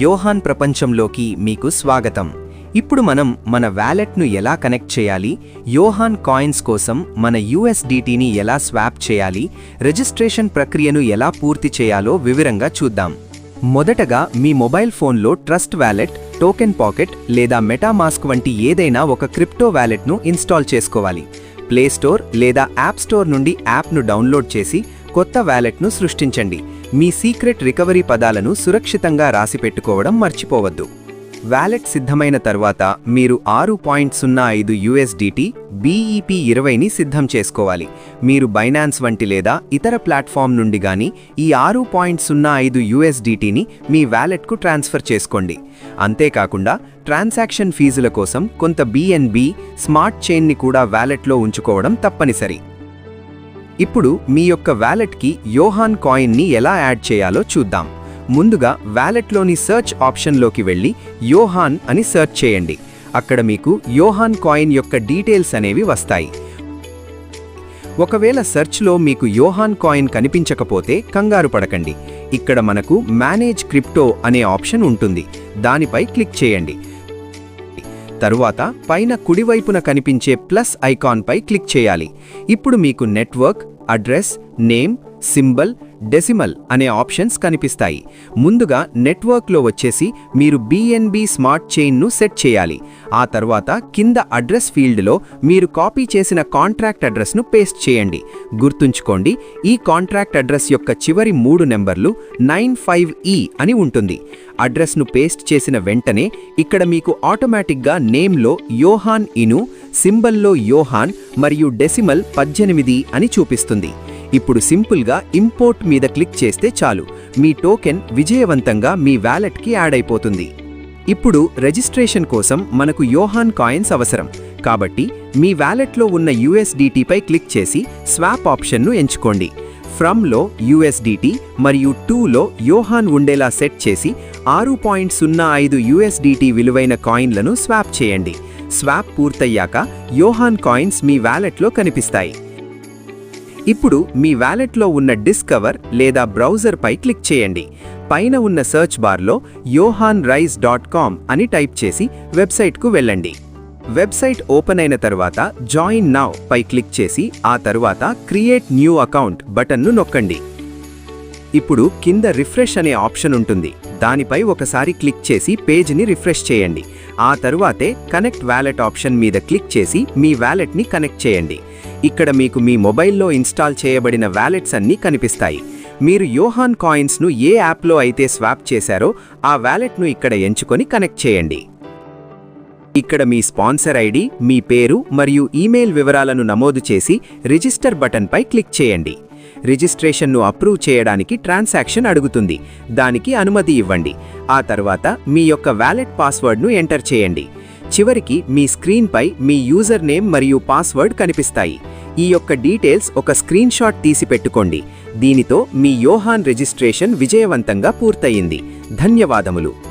యోహాన్ ప్రపంచంలోకి మీకు స్వాగతం. ఇప్పుడు మనం మన వ్యాలెట్ను ఎలా కనెక్ట్ చేయాలి? యోహాన్ కాయిన్స్ కోసం మన యూఎస్డిటీని ఎలా స్వాప్ చేయాలి? రిజిస్ట్రేషన్ ప్రక్రియను ఎలా పూర్తి చేయాలో వివరంగా చూద్దాం. మొదటగా మీ మొబైల్ ఫోన్లో ట్రస్ట్ వ్యాలెట్ టోకెన్ పాకెట్ లేదా మెటామాస్క్ వంటి ఏదైనా ఒక క్రిప్టో వ్యాలెట్ను ఇన్స్టాల్ చేసుకోవాలి. ప్లే స్టోర్ లేదా యాప్ స్టోర్ నుండి యాప్ను డౌన్లోడ్ చేసి కొత్త వ్యాలెట్ను సృష్టించండి. మీ సీక్రెట్ రికవరీ పదాలను సురక్షితంగా రాసిపెట్టుకోవడం మర్చిపోవద్దు. వ్యాలెట్ సిద్ధమైన తర్వాత మీరు ఆరు పాయింట్ సున్నా ఐదు యుఎస్డిటి బీఈపీ ఇరవైని సిద్ధం చేసుకోవాలి. మీరు బైనాన్స్ వంటి లేదా ఇతర ప్లాట్ఫామ్ నుండి గాని ఈ ఆరు పాయింట్ సున్నా ఐదు యూఎస్డిటిని మీ వ్యాలెట్కు ట్రాన్స్ఫర్ చేసుకోండి. అంతేకాకుండా ట్రాన్సాక్షన్ ఫీజుల కోసం కొంత బిఎన్బి స్మార్ట్ చైన్ని కూడా వ్యాలెట్లో ఉంచుకోవడం తప్పనిసరి. ఇప్పుడు మీ యొక్క వ్యాలెట్కి యోహాన్ కాయిన్ని ఎలా యాడ్ చేయాలో చూద్దాం. ముందుగా వ్యాలెట్లోని సెర్చ్ ఆప్షన్లోకి వెళ్ళి యోహాన్ అని సెర్చ్ చేయండి. అక్కడ మీకు యోహాన్ కాయిన్ యొక్క డీటెయిల్స్ అనేవి వస్తాయి. ఒకవేళ సెర్చ్లో మీకు యోహాన్ కాయిన్ కనిపించకపోతే కంగారు పడకండి. ఇక్కడ మనకు మేనేజ్ క్రిప్టో అనే ఆప్షన్ ఉంటుంది. దానిపై క్లిక్ చేయండి. తరువాత పైన కుడివైపున కనిపించే ప్లస్ ఐకాన్పై క్లిక్ చేయాలి. ఇప్పుడు మీకు network address name symbol decimal అనే ఆప్షన్స్ కనిపిస్తాయి. ముందుగా నెట్వర్క్లో వచ్చేసి మీరు బిఎన్బి స్మార్ట్ చైన్ను సెట్ చేయాలి. ఆ తర్వాత కింద అడ్రస్ ఫీల్డ్లో మీరు కాపీ చేసిన కాంట్రాక్ట్ అడ్రస్ను పేస్ట్ చేయండి. గుర్తుంచుకోండి ఈ కాంట్రాక్ట్ అడ్రస్ యొక్క చివరి మూడు నెంబర్లు నైన్ ఫైవ్ ఈ అని ఉంటుంది. అడ్రస్ను పేస్ట్ చేసిన వెంటనే ఇక్కడ మీకు ఆటోమేటిక్గా నేమ్లో యోహాన్ ఇను సింబల్లో యోహాన్ మరియు డెసిమల్ పద్దెనిమిది అని చూపిస్తుంది. ఇప్పుడు సింపుల్గా ఇంపోర్ట్ మీద క్లిక్ చేస్తే చాలు. మీ టోకెన్ విజయవంతంగా మీ వ్యాలెట్కి యాడ్ అయిపోతుంది. ఇప్పుడు రిజిస్ట్రేషన్ కోసం మనకు యోహాన్ కాయిన్స్ అవసరం. కాబట్టి మీ వ్యాలెట్లో ఉన్న యుఎస్డిటీపై క్లిక్ చేసి స్వాప్ ఆప్షన్ను ఎంచుకోండి. ఫ్రమ్లో యుఎస్డిటీ మరియు టూలో యోహాన్ ఉండేలా సెట్ చేసి ఆరు పాయింట్ సున్నా ఐదు యుఎస్డిటీ విలువైన కాయిన్లను స్వాప్ చేయండి. స్వాప్ పూర్తయ్యాక యోహాన్ కాయిన్స్ మీ వ్యాలెట్లో కనిపిస్తాయి. ఇప్పుడు మీ వ్యాలెట్లో ఉన్న డిస్కవర్ లేదా బ్రౌజర్పై క్లిక్ చేయండి. పైన ఉన్న సెర్చ్ బార్లో యోహాన్ రైస్ డాట్ కామ్ అని టైప్ చేసి వెబ్సైట్కు వెళ్ళండి. వెబ్సైట్ ఓపెన్ అయిన తర్వాత జాయిన్ నౌ పై క్లిక్ చేసి ఆ తరువాత క్రియేట్ న్యూ అకౌంట్ బటన్ను నొక్కండి. ఇప్పుడు కింద రిఫ్రెష్ అనే ఆప్షన్ ఉంటుంది. దానిపై ఒకసారి క్లిక్ చేసి పేజ్ని రిఫ్రెష్ చేయండి. ఆ తరువాతే కనెక్ట్ వ్యాలెట్ ఆప్షన్ మీద క్లిక్ చేసి మీ వ్యాలెట్ని కనెక్ట్ చేయండి. ఇక్కడ మీకు మీ మొబైల్లో ఇన్స్టాల్ చేయబడిన వ్యాలెట్స్ అన్నీ కనిపిస్తాయి. మీరు యోహాన్ కాయిన్స్ను ఏ యాప్లో అయితే స్వాప్ చేశారో ఆ వ్యాలెట్ను ఇక్కడ ఎంచుకొని కనెక్ట్ చేయండి. ఇక్కడ మీ స్పాన్సర్ ఐడి మీ పేరు మరియు ఈమెయిల్ వివరాలను నమోదు చేసి రిజిస్టర్ బటన్పై క్లిక్ చేయండి. రిజిస్ట్రేషన్ను అప్రూవ్ చేయడానికి ట్రాన్సాక్షన్ అడుగుతుంది. దానికి అనుమతి ఇవ్వండి. ఆ తర్వాత మీ యొక్క వ్యాలెట్ పాస్వర్డ్ను ఎంటర్ చేయండి. చివరికి మీ స్క్రీన్పై మీ యూజర్ నేమ్ మరియు పాస్వర్డ్ కనిపిస్తాయి. ఈ యొక్క డీటెయిల్స్ ఒక స్క్రీన్ షాట్ తీసి పెట్టుకోండి. దీనితో మీ యోహాన్ రిజిస్ట్రేషన్ విజయవంతంగా పూర్తయింది. ధన్యవాదములు.